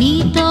నీతో